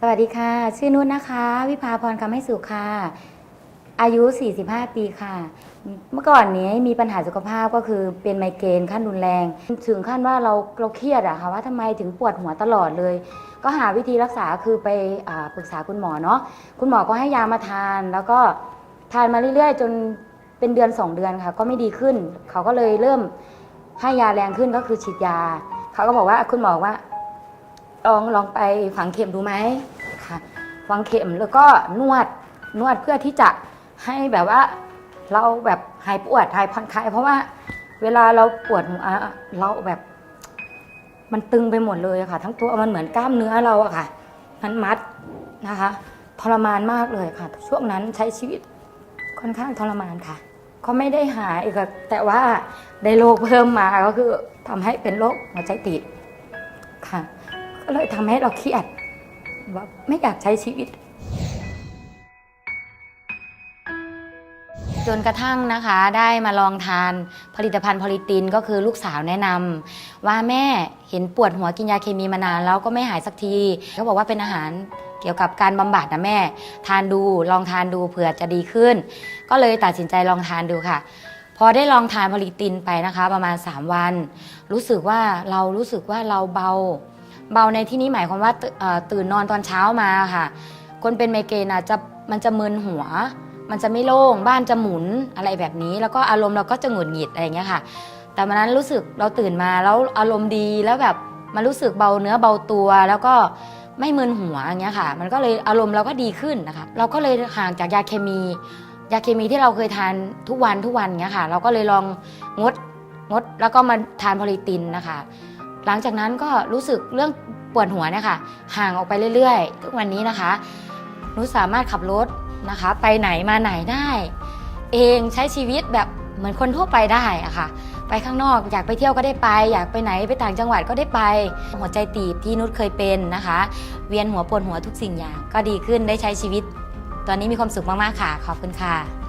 สวัสดีค่ะ ชื่อนุ่นนะคะ วิภาพรคำให้สุขค่ะ อายุ 45 ปีค่ะ เมื่อก่อนนี้มีปัญหาสุขภาพก็คือเป็นไมเกรนขั้นรุนแรง ถึงขั้นว่าเราเราเครียดอะค่ะว่าทำไมถึงปวดหัวตลอดเลย ก็หาวิธีรักษาคือไปอปรึกษาคุณหมอเนาะคุณหมอก็ให้ยามาทาน แล้วก็ทานมาเรื่อยๆ จนเป็นเดือน 2 เดือนค่ะ ก็ไม่ดีขึ้น เขาก็เลยเริ่มให้ยาแรงขึ้นก็คือฉีดยา เขาก็บอกว่าคุณหมอว่า ลองลองไปฝังเข็มดูไหมค่ะฝังเข็มแล้วก็นวดนวดเพื่อที่จะให้แบบว่าเราแบบหายปวดหายผ่อนคลายเพราะว่าเวลาเราปวดหัวเราแบบ มันตึงไปหมดเลยค่ะ ทั้งตัวมันเหมือนกล้ามเนื้อเราอะค่ะมันมัดนะคะทรมานมากเลยค่ะ ช่วงนั้นใช้ชีวิตค่อนข้างทรมานค่ะ ก็ไม่ได้หายค่ะแต่ว่าได้โรคเพิ่มมาก็คือทำให้เป็นโรคหัวใจติดค่ะ ก็เลยทำให้เราเครียดว่าไม่อยากใช้ชีวิต จนกระทั่งนะคะได้มาลองทานผลิตภัณฑ์พอลิตินก็คือลูกสาวแนะนำว่าแม่เห็นปวดหัวกินยาเคมีมานานแล้วก็ไม่หายสักทีเขาบอกว่าเป็นอาหารเกี่ยวกับการบำบัดนะแม่ ทานดูลองทานดูเผื่อจะดีขึ้น ก็เลยตัดสินใจลองทานดูค่ะ พอได้ลองทานพอลิตินไปนะคะ ประมาณ 3 วัน รู้สึกว่าเรารู้สึกว่าเราเบา เบาในที่นี้หมายความว่าตื่นเอ่อตื่นนอนตอนเช้ามาค่ะ คนเป็นไมเกรนอะจะมันจะมึนหัว มันจะไม่โล่งบ้านจะหมุนอะไรแบบนี้ แล้วก็อารมณ์เราก็จะหงุดหงิดอะไรเงี้ยค่ะ แต่วันนั้นรู้สึกเราตื่นมาแล้วอารมณ์ดีแล้วแบบมันรู้สึกเบาเนื้อเบาตัวแล้วก็ไม่มึนหัวอย่างเงี้ยค่ะ มันก็เลยอารมณ์เราก็ดีขึ้นนะคะ เราก็เลยห่างจากยาเคมี ยาเคมีที่เราเคยทานทุกวันทุกวันเงี้ยค่ะ เราก็เลยลองงดงดแล้วก็มาทานพอลิตินนะคะ หลังจากนั้นก็รู้สึกเรื่องปวดหัวเนี่ยค่ะ ห่างออกไปเรื่อยๆ ทุกวันนี้นะคะหนูสามารถขับรถนะคะ ไปไหนมาไหนได้ เองใช้ชีวิตแบบเหมือนคนทั่วไปได้อะค่ะ ไปข้างนอกอยากไปเที่ยวก็ได้ไป อยากไปไหนไปต่างจังหวัดก็ได้ไป หัวใจตีบที่นุชเคยเป็นนะคะ เวียนหัวปวดหัวทุกสิ่งอย่าง ก็ดีขึ้นได้ใช้ชีวิต ตอนนี้มีความสุขมากๆค่ะ ขอบคุณค่ะ